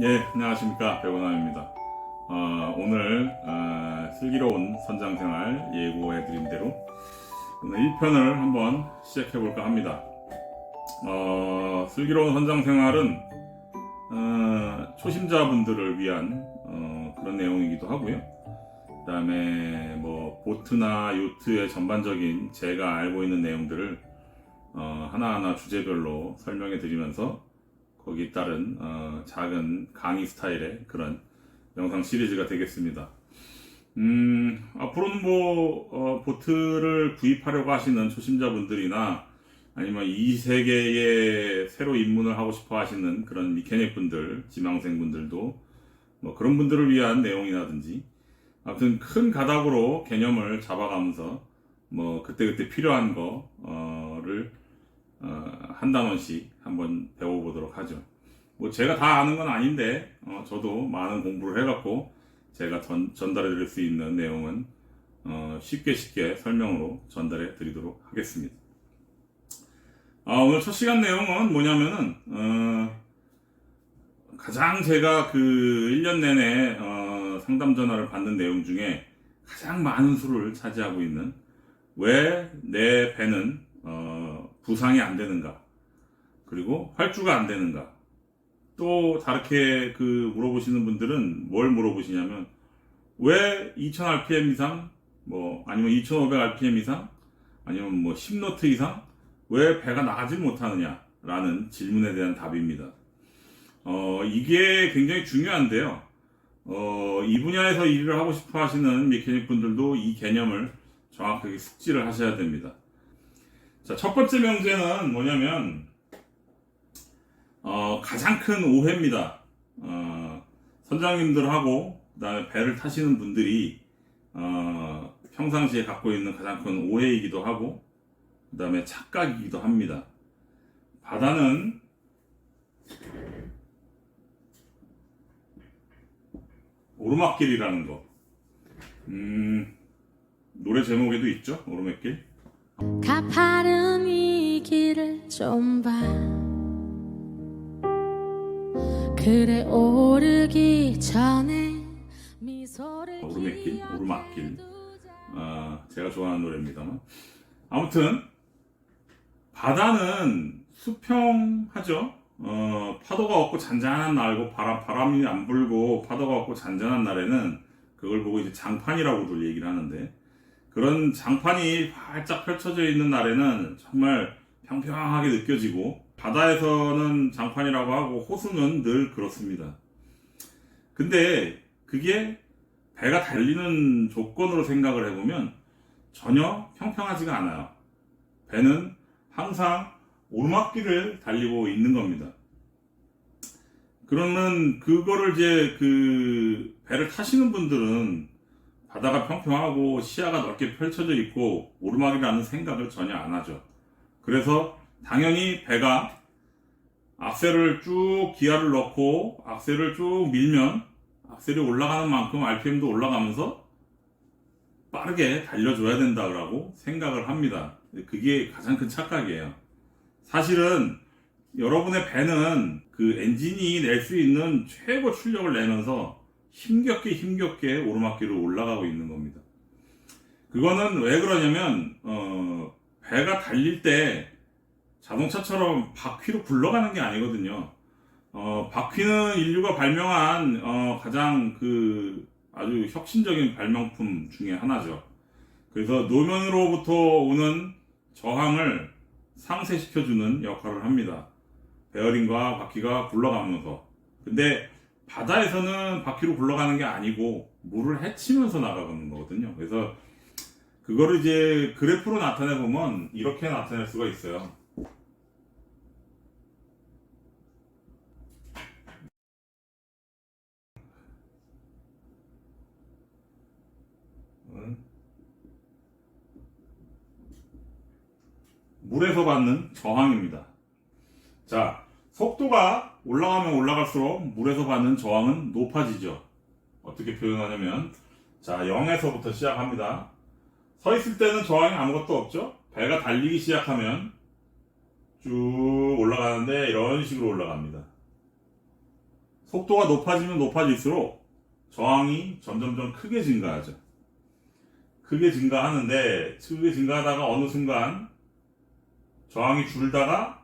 예, 안녕하십니까. 백원함입니다. 어, 오늘, 어, 슬기로운 선장생활 예고해드린 대로 오늘 1편을 한번 시작해볼까 합니다. 어, 슬기로운 선장생활은, 어, 초심자분들을 위한, 어, 그런 내용이기도 하고요. 그 다음에, 뭐, 보트나 요트의 전반적인 제가 알고 있는 내용들을, 어, 하나하나 주제별로 설명해 드리면서 거기에 따른 어, 작은 강의 스타일의 그런 영상 시리즈가 되겠습니다. 음, 앞으로는 뭐 어, 보트를 구입하려고 하시는 초심자분들이나 아니면 이 세계에 새로 입문을 하고 싶어 하시는 그런 미케닉 분들, 지망생 분들도 뭐 그런 분들을 위한 내용이라든지 아무튼 큰 가닥으로 개념을 잡아가면서 뭐 그때그때 필요한 거를 어, 한 단원씩 한번 배워보도록 하죠. 뭐 제가 다 아는 건 아닌데 어, 저도 많은 공부를 해갖고 제가 전, 전달해 드릴 수 있는 내용은 어, 쉽게 쉽게 설명으로 전달해 드리도록 하겠습니다. 아, 오늘 첫 시간 내용은 뭐냐면은 어, 가장 제가 그 1년 내내 어, 상담 전화를 받는 내용 중에 가장 많은 수를 차지하고 있는 왜 내 배는 어, 부상이 안 되는가 그리고 활주가 안 되는가 또 다르게 그 물어보시는 분들은 뭘 물어보시냐면 왜 2000 rpm 이상 뭐 아니면 2500 rpm 이상 아니면 뭐 10노트 이상 왜 배가 나가질 못하느냐 라는 질문에 대한 답입니다. 어 이게 굉장히 중요한데요. 어, 이 분야에서 일을 하고 싶어 하시는 메케닉 분들도 이 개념을 정확하게 숙지를 하셔야 됩니다. 자, 첫 번째 명제는 뭐냐면, 어, 가장 큰 오해입니다. 어, 선장님들하고, 그 다음에 배를 타시는 분들이, 어, 평상시에 갖고 있는 가장 큰 오해이기도 하고, 그 다음에 착각이기도 합니다. 바다는 오르막길이라는 거. 음, 노래 제목에도 있죠? 오르막길. 가파른 이 길을 좀 봐. 그래 오르기 전에 미소를 오르막길, 오르막길. 아, 제가 좋아하는 노래입니다만. 아무튼, 바다는 수평하죠? 어, 파도가 없고 잔잔한 날고 바람, 바람이 안 불고 파도가 없고 잔잔한 날에는 그걸 보고 이제 장판이라고들 얘기를 하는데 그런 장판이 활짝 펼쳐져 있는 날에는 정말 평평하게 느껴지고 바다에서는 장판이라고 하고 호수는 늘 그렇습니다. 근데 그게 배가 달리는 조건으로 생각을 해보면 전혀 평평하지가 않아요. 배는 항상 오르막길을 달리고 있는 겁니다. 그러면 그거를 이제 그 배를 타시는 분들은 바다가 평평하고 시야가 넓게 펼쳐져 있고 오르막이라는 생각을 전혀 안 하죠. 그래서 당연히 배가 악셀을 쭉 기아를 넣고 악셀을 쭉 밀면 악셀이 올라가는 만큼 RPM도 올라가면서 빠르게 달려줘야 된다고 생각을 합니다. 그게 가장 큰 착각이에요. 사실은 여러분의 배는 그 엔진이 낼 수 있는 최고 출력을 내면서 힘겹게 힘겹게 오르막길을 올라가고 있는 겁니다. 그거는 왜 그러냐면 어, 배가 달릴 때 자동차처럼 바퀴로 굴러가는 게 아니거든요. 어, 바퀴는 인류가 발명한 어, 가장 그 아주 혁신적인 발명품 중에 하나죠. 그래서 노면으로부터 오는 저항을 상쇄시켜주는 역할을 합니다. 베어링과 바퀴가 굴러가면서. 근데 바다에서는 바퀴로 굴러가는 게 아니고 물을 헤치면서 나가는 거거든요. 그래서 그거를 이제 그래프로 나타내 보면 이렇게 나타낼 수가 있어요. 음. 물에서 받는 저항입니다. 자, 속도가 올라가면 올라갈수록 물에서 받는 저항은 높아지죠. 어떻게 표현하냐면, 자, 0에서부터 시작합니다. 서 있을 때는 저항이 아무것도 없죠? 배가 달리기 시작하면 쭉 올라가는데 이런 식으로 올라갑니다. 속도가 높아지면 높아질수록 저항이 점점점 크게 증가하죠. 크게 증가하는데 크게 증가하다가 어느 순간 저항이 줄다가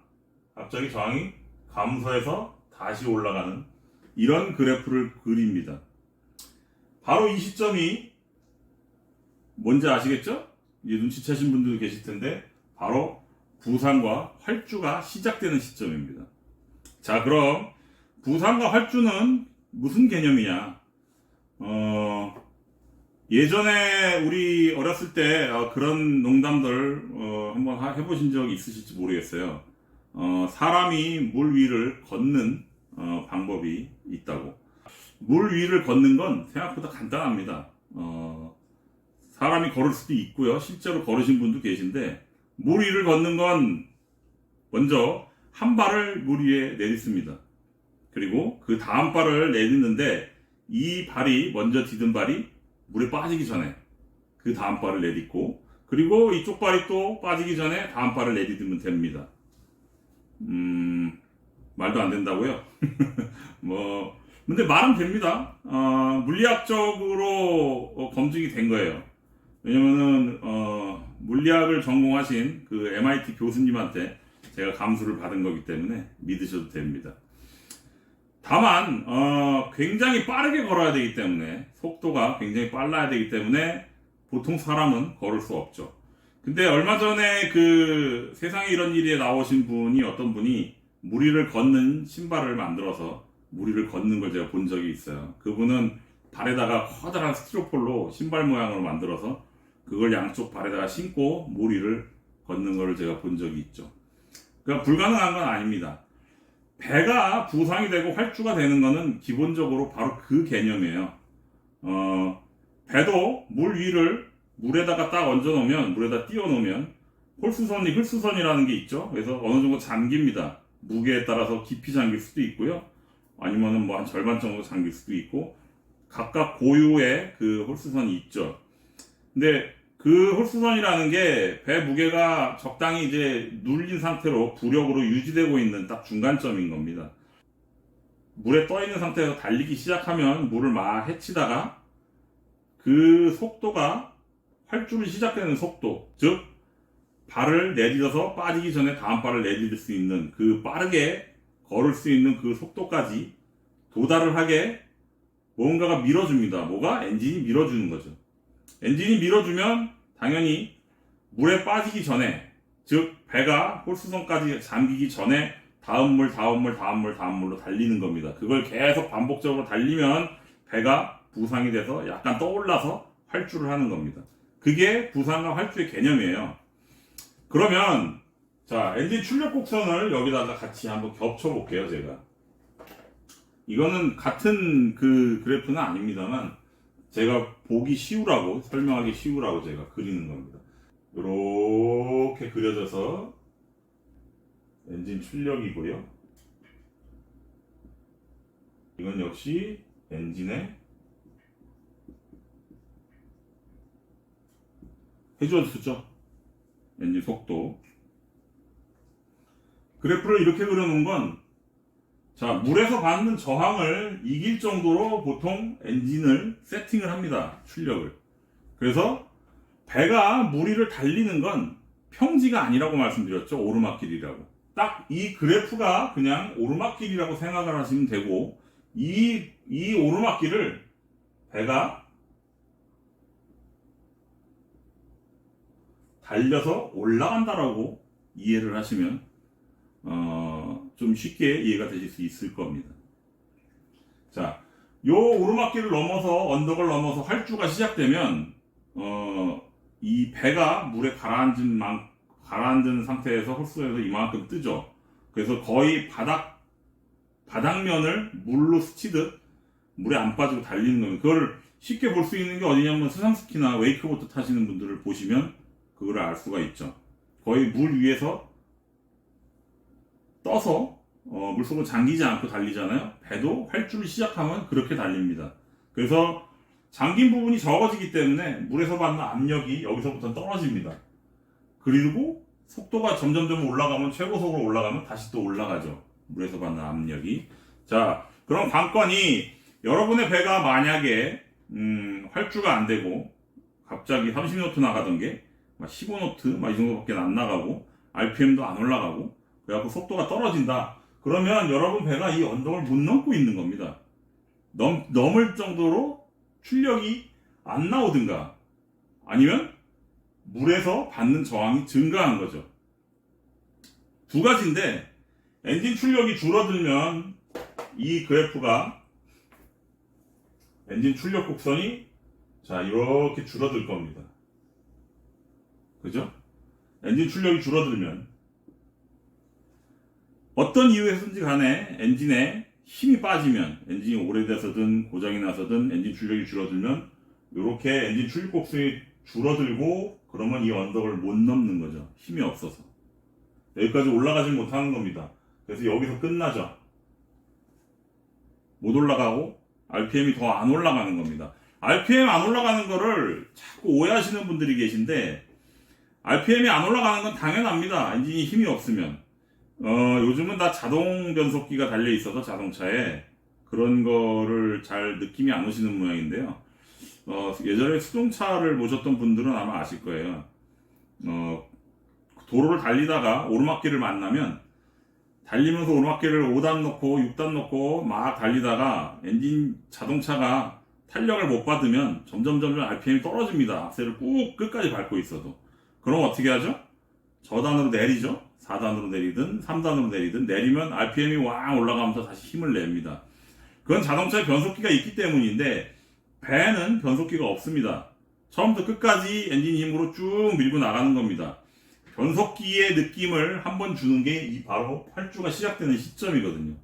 갑자기 저항이 감소해서 다시 올라가는 이런 그래프를 그립니다. 바로 이 시점이 뭔지 아시겠죠? 눈치채신 분들도 계실 텐데 바로 부산과 활주가 시작되는 시점입니다. 자, 그럼 부산과 활주는 무슨 개념이냐? 어, 예전에 우리 어렸을 때 어, 그런 농담들 어, 한번 하- 해보신 적 있으실지 모르겠어요. 어, 사람이 물 위를 걷는 어, 방법이 있다고. 물 위를 걷는 건 생각보다 간단합니다. 어, 사람이 걸을 수도 있고요. 실제로 걸으신 분도 계신데 물 위를 걷는 건 먼저 한 발을 물 위에 내딛습니다. 그리고 그 다음 발을 내딛는데 이 발이 먼저 디든 발이 물에 빠지기 전에 그 다음 발을 내딛고 그리고 이쪽 발이 또 빠지기 전에 다음 발을 내딛으면 됩니다. 음 말도 안 된다고요? 뭐 근데 말은 됩니다. 어, 물리학적으로 어, 검증이 된 거예요. 왜냐면은 어, 물리학을 전공하신 그 MIT 교수님한테 제가 감수를 받은 거기 때문에 믿으셔도 됩니다. 다만 어, 굉장히 빠르게 걸어야 되기 때문에 속도가 굉장히 빨라야 되기 때문에 보통 사람은 걸을 수 없죠. 근데 얼마 전에 그 세상에 이런 일에 나오신 분이 어떤 분이 무리를 걷는 신발을 만들어서 무리를 걷는 걸 제가 본 적이 있어요. 그분은 발에다가 커다란 스티로폴로 신발 모양으로 만들어서 그걸 양쪽 발에다가 신고 무리를 걷는 걸 제가 본 적이 있죠. 그러니까 불가능한 건 아닙니다. 배가 부상이 되고 활주가 되는 거는 기본적으로 바로 그 개념이에요. 어, 배도 물 위를 물에다가 딱 얹어 놓으면, 물에다 띄워 놓으면, 홀수선이 홀수선이라는 게 있죠. 그래서 어느 정도 잠깁니다. 무게에 따라서 깊이 잠길 수도 있고요. 아니면은 뭐 한 절반 정도 잠길 수도 있고, 각각 고유의 그 홀수선이 있죠. 근데 그 홀수선이라는 게 배 무게가 적당히 이제 눌린 상태로 부력으로 유지되고 있는 딱 중간점인 겁니다. 물에 떠 있는 상태에서 달리기 시작하면 물을 막 헤치다가 그 속도가 활주를 시작되는 속도, 즉 발을 내딛어서 빠지기 전에 다음 발을 내딛을 수 있는 그 빠르게 걸을 수 있는 그 속도까지 도달을 하게 뭔가가 밀어줍니다. 뭐가? 엔진이 밀어주는 거죠. 엔진이 밀어주면 당연히 물에 빠지기 전에 즉 배가 홀수선까지 잠기기 전에 다음 물 다음 물 다음 물 다음 물로 달리는 겁니다. 그걸 계속 반복적으로 달리면 배가 부상이 돼서 약간 떠올라서 활주를 하는 겁니다. 그게 부상과 활주의 개념이에요. 그러면 자 엔진 출력 곡선을 여기다가 같이 한번 겹쳐 볼게요 제가. 이거는 같은 그 그래프는 아닙니다만 제가 보기 쉬우라고 설명하기 쉬우라고 제가 그리는 겁니다. 이렇게 그려져서 엔진 출력이고요. 이건 역시 엔진의 회전수죠. 엔진 속도. 그래프를 이렇게 그려놓은 건 자, 물에서 받는 저항을 이길 정도로 보통 엔진을 세팅을 합니다. 출력을. 그래서 배가 물 위를 달리는 건 평지가 아니라고 말씀드렸죠. 오르막길이라고. 딱 이 그래프가 그냥 오르막길이라고 생각을 하시면 되고, 이, 이 오르막길을 배가 달려서 올라간다라고 이해를 하시면 어, 좀 쉽게 이해가 되실 수 있을 겁니다. 자, 요 오르막길을 넘어서 언덕을 넘어서 활주가 시작되면 어, 이 배가 물에 가라앉은 만 가라앉은 상태에서 홀수에서 이만큼 뜨죠. 그래서 거의 바닥 바닥면을 물로 스치듯 물에 안 빠지고 달리는 겁니다. 그걸 쉽게 볼 수 있는 게 어디냐면 수상스키나 웨이크보트 타시는 분들을 보시면 그걸 알 수가 있죠. 거의 물 위에서 떠서 어, 물속으로 잠기지 않고 달리잖아요. 배도 활주를 시작하면 그렇게 달립니다. 그래서 잠긴 부분이 적어지기 때문에 물에서 받는 압력이 여기서부터 떨어집니다. 그리고 속도가 점점점 올라가면 최고속으로 올라가면 다시 또 올라가죠. 물에서 받는 압력이. 자, 그런 관건이 여러분의 배가 만약에 음, 활주가 안 되고 갑자기 30노트 나가던 게 15노트 막 이 정도밖에 안 나가고 RPM도 안 올라가고 그래갖고 속도가 떨어진다. 그러면 여러분 배가 이 언덕을 못 넘고 있는 겁니다. 넘, 넘을 정도로 출력이 안 나오든가 아니면 물에서 받는 저항이 증가한 거죠. 두 가지인데 엔진 출력이 줄어들면 이 그래프가 엔진 출력 곡선이 자 이렇게 줄어들 겁니다. 그죠? 엔진 출력이 줄어들면 어떤 이유에서든지 간에 엔진에 힘이 빠지면 엔진이 오래돼서든 고장이 나서든 엔진 출력이 줄어들면 이렇게 엔진 출력 곡선이 줄어들고 그러면 이 언덕을 못 넘는 거죠. 힘이 없어서 여기까지 올라가지 못하는 겁니다. 그래서 여기서 끝나죠. 못 올라가고 RPM이 더 안 올라가는 겁니다. RPM 안 올라가는 거를 자꾸 오해하시는 분들이 계신데 RPM이 안 올라가는 건 당연합니다. 엔진이 힘이 없으면. 어, 요즘은 다 자동 변속기가 달려 있어서 자동차에 그런 거를 잘 느낌이 안 오시는 모양인데요. 어, 예전에 수동차를 모셨던 분들은 아마 아실 거예요. 어, 도로를 달리다가 오르막길을 만나면 달리면서 오르막길을 5단 놓고 6단 놓고 막 달리다가 엔진 자동차가 탄력을 못 받으면 점점 점점 RPM이 떨어집니다. 악셀을 꾹 끝까지 밟고 있어도. 그럼 어떻게 하죠? 저단으로 내리죠. 4단으로 내리든 3단으로 내리든 내리면 RPM이 왕 올라가면서 다시 힘을 냅니다. 그건 자동차에 변속기가 있기 때문인데 배는 변속기가 없습니다. 처음부터 끝까지 엔진 힘으로 쭉 밀고 나가는 겁니다. 변속기의 느낌을 한번 주는 게 이 바로 활주가 시작되는 시점이거든요.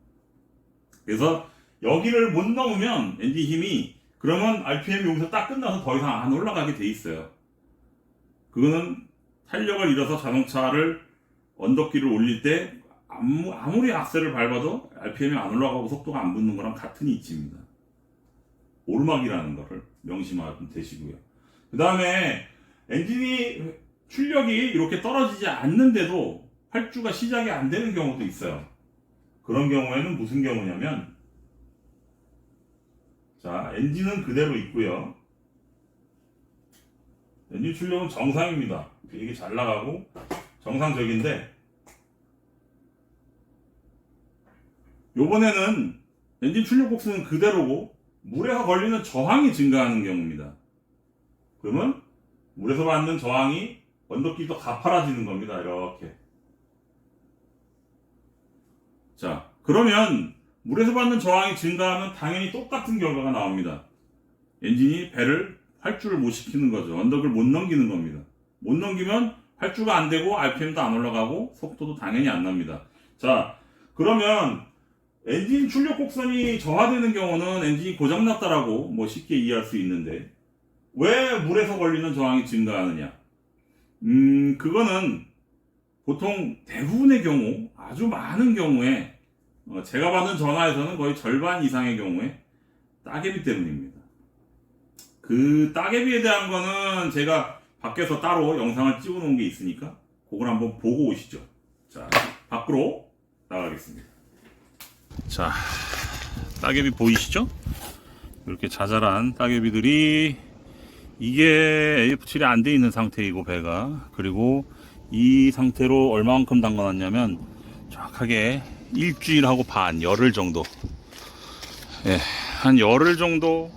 그래서 여기를 못 넘으면 엔진 힘이 그러면 RPM이 여기서 딱 끝나서 더 이상 안 올라가게 돼 있어요. 그거는 탄력을 잃어서 자동차를 언덕길을 올릴 때 아무, 아무리 악셀을 밟아도 RPM이 안 올라가고 속도가 안 붙는 거랑 같은 이치입니다. 오르막이라는 거를 명심하면 되시고요. 그 다음에 엔진이 출력이 이렇게 떨어지지 않는데도 활주가 시작이 안 되는 경우도 있어요. 그런 경우에는 무슨 경우냐면 자 엔진은 그대로 있고요. 엔진 출력은 정상입니다. 되게 잘 나가고 정상적인데 요번에는 엔진 출력 곡수는 그대로고 물에서 걸리는 저항이 증가하는 경우입니다. 그러면 물에서 받는 저항이 언덕길도 가파라지는 겁니다. 이렇게. 자, 그러면 물에서 받는 저항이 증가하면 당연히 똑같은 결과가 나옵니다. 엔진이 배를 활주를 못 시키는 거죠. 언덕을 못 넘기는 겁니다. 못 넘기면 활주가 안 되고 RPM도 안 올라가고 속도도 당연히 안 납니다. 자, 그러면 엔진 출력 곡선이 저하되는 경우는 엔진이 고장났다라고 뭐 쉽게 이해할 수 있는데 왜 물에서 걸리는 저항이 증가하느냐? 음, 그거는 보통 대부분의 경우, 아주 많은 경우에, 어, 제가 받은 전화에서는 거의 절반 이상의 경우에 따개비 때문입니다. 그 따개비에 대한 거는 제가 밖에서 따로 영상을 찍어 놓은 게 있으니까, 그걸 한번 보고 오시죠. 자, 밖으로 나가겠습니다. 자, 따개비 보이시죠? 이렇게 자잘한 따개비들이 이게 AF7이 안 돼 있는 상태이고 배가 그리고 이 상태로 얼마만큼 담가놨냐면 정확하게 일주일하고 반 열흘 정도 예, 한 열흘 정도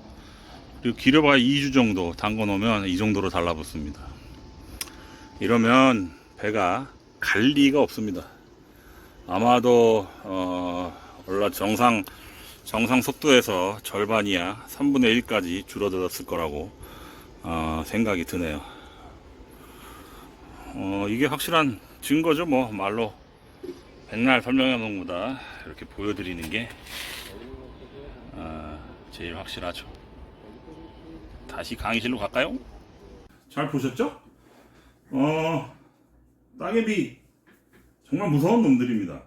길어봐야 2주 정도 담궈 놓으면 이 정도로 달라붙습니다 이러면 배가 갈 리가 없습니다 아마도 어, 원래 정상 정상 속도에서 절반이야 3분의 1까지 줄어들었을 거라고 어, 생각이 드네요. 어, 이게 확실한 증거죠. 뭐 말로 백날 설명해 놓은 거다 이렇게 보여드리는 게 어, 제일 확실하죠. 다시 강의실로 갈까요? 잘 보셨죠? 어, 따개비 정말 무서운 놈들입니다.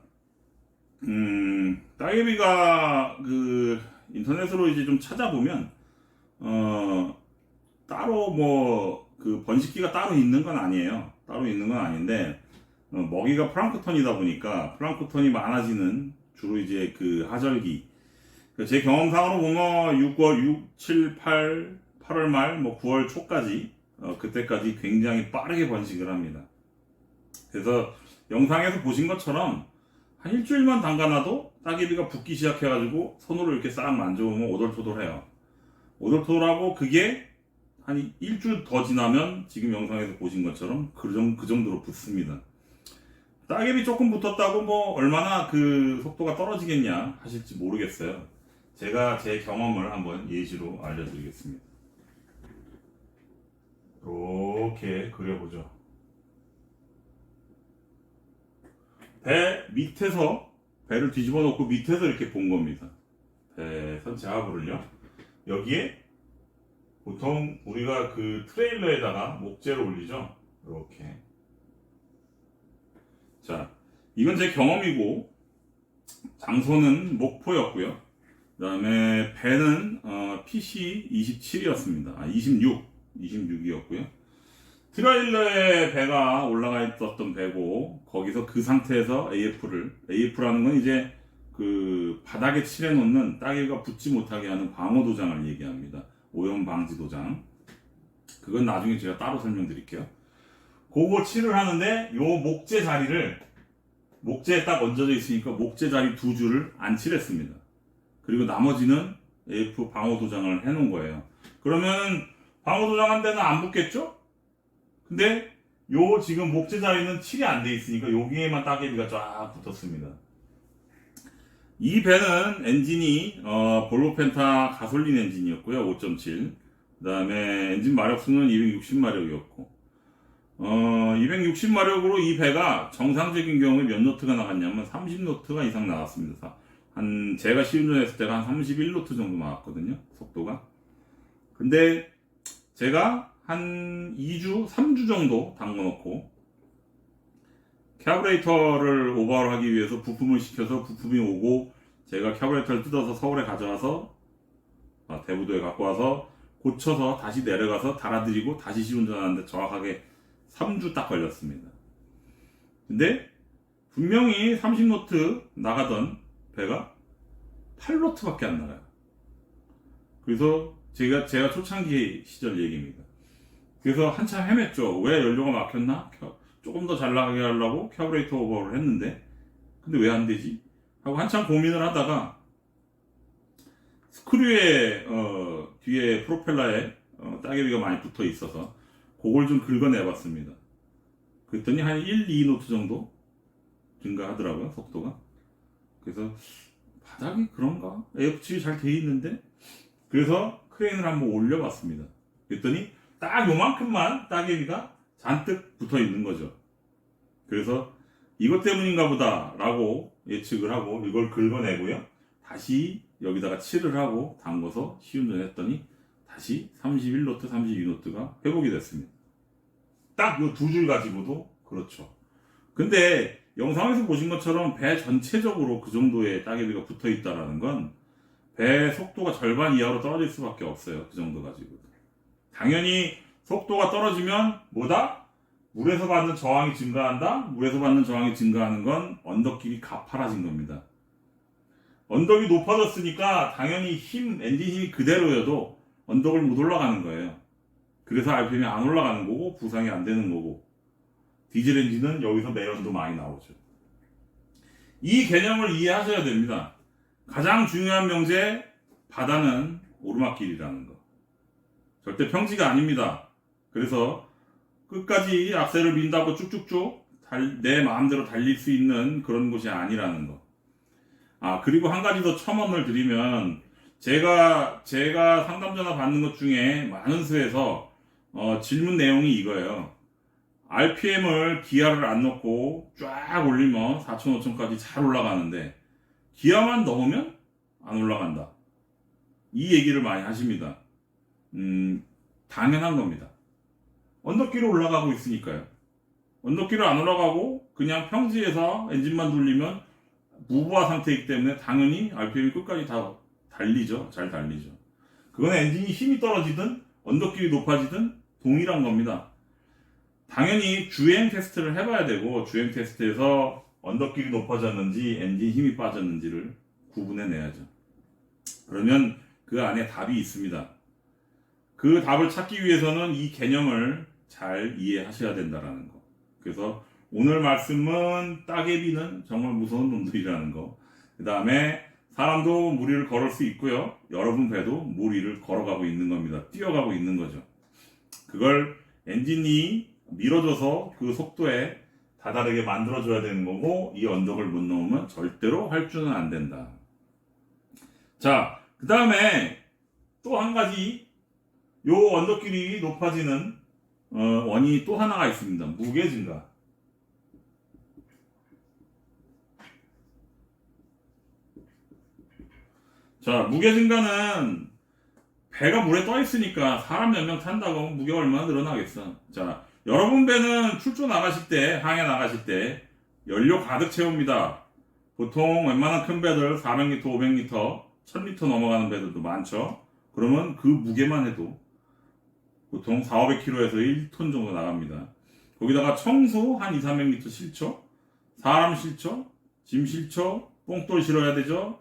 음, 따개비가 그 인터넷으로 이제 좀 찾아보면 어 따로 뭐 그 번식기가 따로 있는 건 아니에요. 따로 있는 건 아닌데 어, 먹이가 플랑크톤이다 보니까 플랑크톤이 많아지는 주로 이제 그 하절기 제 경험상으로 보면 6월 6, 7, 8, 8월 말, 뭐 9월 초까지 어, 그때까지 굉장히 빠르게 번식을 합니다. 그래서 영상에서 보신 것처럼 한 일주일만 담가놔도 따개비가 붓기 시작해가지고 손으로 이렇게 싹 만져보면 오돌토돌해요. 오돌토돌하고 그게 한 일주일 더 지나면 지금 영상에서 보신 것처럼 그, 정, 그 정도로 붙습니다. 따개비 조금 붙었다고 뭐 얼마나 그 속도가 떨어지겠냐 하실지 모르겠어요. 제가 제 경험을 한번 예시로 알려드리겠습니다. 이렇게 그려보죠. 배 밑에서 배를 뒤집어 놓고 밑에서 이렇게 본 겁니다. 배 선체 하부를요. 여기에 보통 우리가 그 트레일러에다가 목재를 올리죠. 이렇게. 자, 이건 제 경험이고 장소는 목포였고요. 그 다음에 배는 어, PC 27이었습니다. 아, 26, 26이었고요. 트레일러에 배가 올라가 있었던 배고 거기서 그 상태에서 AF를 AF라는 건 이제 그 바닥에 칠해 놓는 따개가 붙지 못하게 하는 방어 도장을 얘기합니다. 오염 방지 도장. 그건 나중에 제가 따로 설명드릴게요. 그거 칠을 하는데 요 목재 자리를 목재에 딱 얹어져 있으니까 목재 자리 두 줄을 안 칠했습니다. 그리고 나머지는 AF 방어 도장을 해놓은 거예요. 그러면 방어 도장 한 데는 안 붙겠죠? 근데 요 지금 목재 자리는 칠이 안 돼 있으니까 여기에만 따개비가 쫙 붙었습니다. 이 배는 엔진이 어, 볼보 펜타 가솔린 엔진이었고요. 5.7. 그 다음에 엔진 마력수는 260마력이었고 어, 260마력으로 이 배가 정상적인 경우에 몇 노트가 나갔냐면 30노트가 이상 나왔습니다. 한 제가 시운전했을 때가 한 31노트 정도 나왔거든요. 속도가. 근데 제가 한 2주, 3주 정도 담궈 놓고 캐브레이터를 오버를 하기 위해서 부품을 시켜서 부품이 오고 제가 캐브레이터를 뜯어서 서울에 가져와서 아, 대부도에 갖고 와서 고쳐서 다시 내려가서 달아드리고 다시 시운전하는데 정확하게 3주 딱 걸렸습니다. 근데 분명히 30노트 나가던 배가 8노트밖에 안 나가요. 그래서 제가 제가 초창기 시절 얘기입니다. 그래서 한참 헤맸죠. 왜 연료가 막혔나? 켜- 조금 더 잘 나가게 하려고 캐브레이터 오버를 했는데 근데 왜 안 되지? 하고 한참 고민을 하다가 스크류에 어, 뒤에 프로펠러에 어, 따개비가 많이 붙어 있어서 그걸 좀 긁어내 봤습니다. 그랬더니 한 1, 2노트 정도 증가하더라고요 속도가. 그래서 바닥이 그런가? AF7이 잘돼 있는데 그래서 크레인을 한번 올려봤습니다. 그랬더니 딱 요만큼만 따개비가 잔뜩 붙어 있는 거죠. 그래서 이것 때문인가 보다 라고 예측을 하고 이걸 긁어내고요. 다시 여기다가 칠을 하고 담궈서 시운전 했더니 다시 31노트, 32노트가 회복이 됐습니다. 딱요두줄 가지고도 그렇죠. 근데 영상에서 보신 것처럼 배 전체적으로 그 정도의 따개비가 붙어 있다라는 건 배 속도가 절반 이하로 떨어질 수밖에 없어요. 그 정도 가지고. 당연히 속도가 떨어지면 뭐다? 물에서 받는 저항이 증가한다? 물에서 받는 저항이 증가하는 건 언덕길이 가파라진 겁니다. 언덕이 높아졌으니까 당연히 힘, 엔진 힘이 그대로여도 언덕을 못 올라가는 거예요. 그래서 RPM이 안 올라가는 거고 부상이 안 되는 거고 디젤 엔진은 여기서 매연도 많이 나오죠. 이 개념을 이해하셔야 됩니다. 가장 중요한 명제 바다는 오르막길이라는 거. 절대 평지가 아닙니다. 그래서 끝까지 악셀을 민다고 쭉쭉쭉 달- 내 마음대로 달릴 수 있는 그런 곳이 아니라는 거. 아, 그리고 한 가지 더 첨언을 드리면, 제가, 제가 상담 전화 받는 것 중에 많은 수에서, 어, 질문 내용이 이거예요. RPM을 기아를 안 넣고 쫙 올리면 4천, 5천까지 잘 올라가는데, 기아만 넣으면 안 올라간다. 이 얘기를 많이 하십니다. 음, 당연한 겁니다. 언덕길로 올라가고 있으니까요. 언덕길을 안 올라가고 그냥 평지에서 엔진만 돌리면 무부하 상태이기 때문에 당연히 RPM이 끝까지 다 달리죠. 잘 달리죠. 그건 엔진이 힘이 떨어지든 언덕길이 높아지든 동일한 겁니다. 당연히 주행 테스트를 해봐야 되고 주행 테스트에서 언덕길이 높아졌는지 엔진 힘이 빠졌는지를 구분해 내야죠. 그러면 그 안에 답이 있습니다. 그 답을 찾기 위해서는 이 개념을 잘 이해하셔야 된다라는 거. 그래서 오늘 말씀은 따개비는 정말 무서운 놈들이라는 거. 그 다음에 사람도 무리를 걸을 수 있고요. 여러분 배도 무리를 걸어가고 있는 겁니다. 뛰어가고 있는 거죠. 그걸 엔진이 밀어줘서 그 속도에 다다르게 만들어줘야 되는 거고 이 언덕을 못 넘으면 절대로 활주는 안 된다. 자, 그 다음에 또 한 가지 요 언덕길이 높아지는 어, 원인이 또 하나가 있습니다. 무게 증가. 자, 무게 증가는 배가 물에 떠 있으니까 사람 몇 명 탄다고 하면 무게가 얼마나 늘어나겠어. 자, 여러분 배는 출조 나가실 때, 항해 나가실 때 연료 가득 채웁니다. 보통 웬만한 큰 배들 400리터, 500리터, 1000리터 넘어가는 배들도 많죠. 그러면 그 무게만 해도 보통 4, 500kg에서 1톤 정도 나갑니다. 거기다가 청소 한 2, 300리터 실죠. 사람 실죠. 짐 실죠. 뽕돌 실어야 되죠.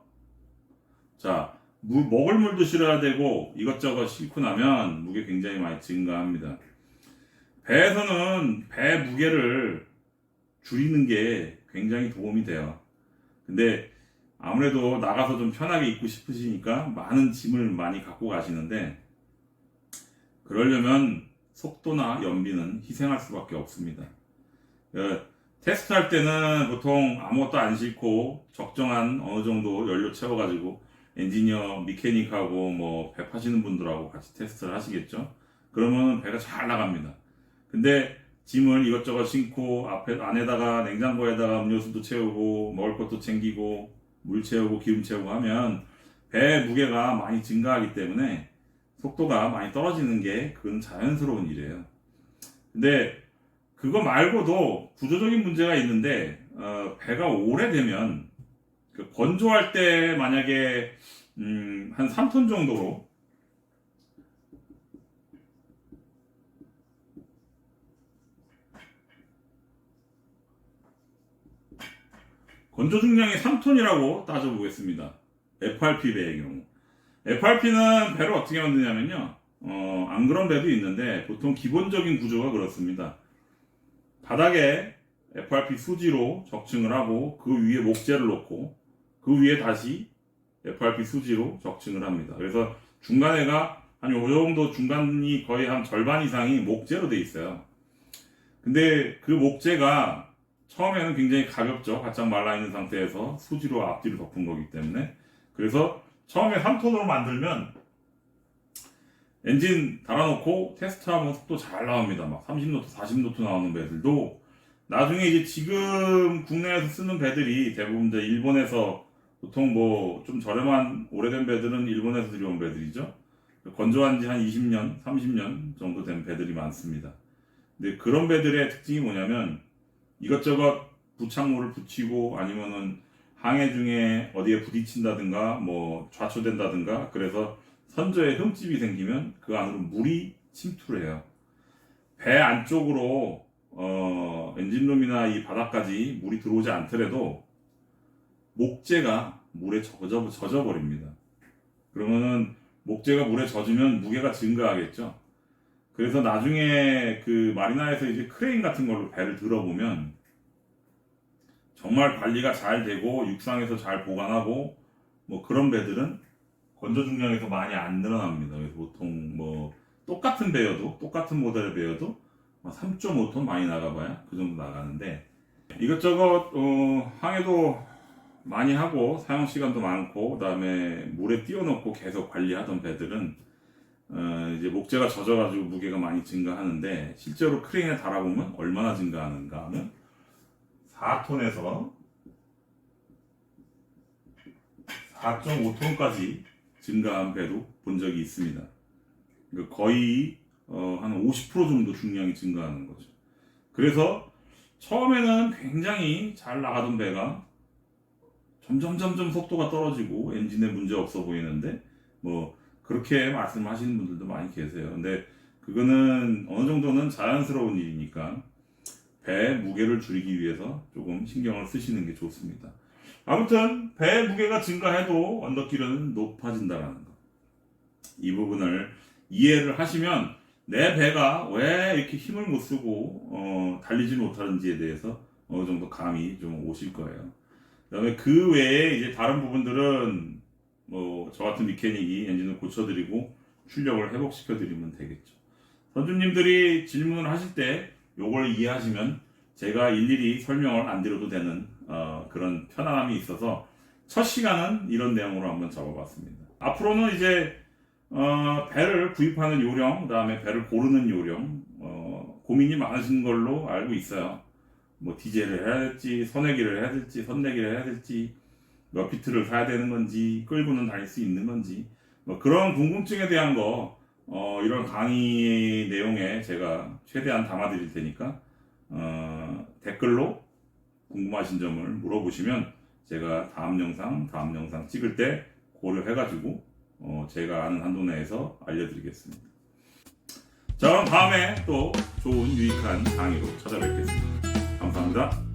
자, 물, 먹을 물도 실어야 되고 이것저것 싣고 나면 무게 굉장히 많이 증가합니다. 배에서는 배 무게를 줄이는 게 굉장히 도움이 돼요. 근데 아무래도 나가서 좀 편하게 입고 싶으시니까 많은 짐을 많이 갖고 가시는데 그러려면 속도나 연비는 희생할 수밖에 없습니다. 어, 테스트 할 때는 보통 아무것도 안 싣고 적정한 어느 정도 연료 채워가지고 엔지니어, 미케닉하고 뭐 배 파시는 분들하고 같이 테스트를 하시겠죠. 그러면 배가 잘 나갑니다. 근데 짐을 이것저것 싣고 앞에 안에다가 냉장고에다가 음료수도 채우고 먹을 것도 챙기고 물 채우고 기름 채우고 하면 배 무게가 많이 증가하기 때문에 속도가 많이 떨어지는 게 그건 자연스러운 일이에요. 근데 그거 말고도 구조적인 문제가 있는데 어, 배가 오래되면 그 건조할 때 만약에 음, 한 3톤 정도로 건조 중량이 3톤이라고 따져보겠습니다. FRP 배의 경우. FRP는 배를 어떻게 만드냐면요. 어, 안 그런 배도 있는데 보통 기본적인 구조가 그렇습니다. 바닥에 FRP 수지로 적층을 하고 그 위에 목재를 놓고 그 위에 다시 FRP 수지로 적층을 합니다. 그래서 중간에가 한 요 정도 중간이 거의 한 절반 이상이 목재로 돼 있어요. 근데 그 목재가 처음에는 굉장히 가볍죠. 바짝 말라 있는 상태에서 수지로 앞뒤로 덮은 거기 때문에. 그래서 처음에 3톤으로 만들면 엔진 달아놓고 테스트하면 속도 잘 나옵니다. 막 30노트, 40노트 나오는 배들도 나중에 이제 지금 국내에서 쓰는 배들이 대부분 이제 일본에서 보통 뭐 좀 저렴한 오래된 배들은 일본에서 들여온 배들이죠. 건조한 지 한 20년, 30년 정도 된 배들이 많습니다. 근데 그런 배들의 특징이 뭐냐면 이것저것 부착물을 붙이고 아니면은 항해 중에 어디에 부딪힌다든가 뭐 좌초된다든가 그래서 선저에 흠집이 생기면 그 안으로 물이 침투를 해요. 배 안쪽으로 어, 엔진룸이나 이 바닥까지 물이 들어오지 않더라도 목재가 물에 젖어, 젖어버립니다. 그러면은 목재가 물에 젖으면 무게가 증가하겠죠. 그래서 나중에 그 마리나에서 이제 크레인 같은 걸로 배를 들어보면 정말 관리가 잘 되고 육상에서 잘 보관하고 뭐 그런 배들은 건조 중량에서 많이 안 늘어납니다. 그래서 보통 뭐 똑같은 배여도 똑같은 모델의 배여도 3.5톤 많이 나가봐야 그 정도 나가는데 이것저것 어, 항해도 많이 하고 사용 시간도 많고 그다음에 물에 띄워놓고 계속 관리하던 배들은 어, 이제 목재가 젖어가지고 무게가 많이 증가하는데 실제로 크레인에 달아보면 얼마나 증가하는가 하면 4톤에서 4.5톤까지 증가한 배도 본 적이 있습니다. 그러니까 거의 어, 한 50% 정도 중량이 증가하는 거죠. 그래서 처음에는 굉장히 잘 나가던 배가 점점 점점 속도가 떨어지고 엔진에 문제 없어 보이는데 뭐 그렇게 말씀하시는 분들도 많이 계세요. 근데 그거는 어느 정도는 자연스러운 일이니까 배 무게를 줄이기 위해서 조금 신경을 쓰시는 게 좋습니다. 아무튼 배 무게가 증가해도 언덕길은 높아진다라는 거. 이 부분을 이해를 하시면 내 배가 왜 이렇게 힘을 못 쓰고 어, 달리지 못하는지에 대해서 어느 정도 감이 좀 오실 거예요. 그다음에 그 외에 이제 다른 부분들은 뭐 저 같은 미케닉이 엔진을 고쳐드리고 출력을 회복시켜드리면 되겠죠. 선주님들이 질문을 하실 때 요걸 이해하시면 제가 일일이 설명을 안 드려도 되는 어, 그런 편안함이 있어서 첫 시간은 이런 내용으로 한번 잡아봤습니다. 앞으로는 이제 어, 배를 구입하는 요령, 그 다음에 배를 고르는 요령 어, 고민이 많으신 걸로 알고 있어요. 뭐 디젤을 해야 될지, 선내기를 해야 될지, 선내기를 해야 될지, 몇 피트를 사야 되는 건지, 끌고는 다닐 수 있는 건지, 뭐 그런 궁금증에 대한 거 어, 이런 강의 내용에 제가 최대한 담아드릴 테니까 어, 댓글로 궁금하신 점을 물어보시면 제가 다음 영상, 다음 영상 찍을 때 고려해가지고 어, 제가 아는 한도 내에서 알려드리겠습니다. 자, 그럼 다음에 또 좋은 유익한 강의로 찾아뵙겠습니다. 감사합니다.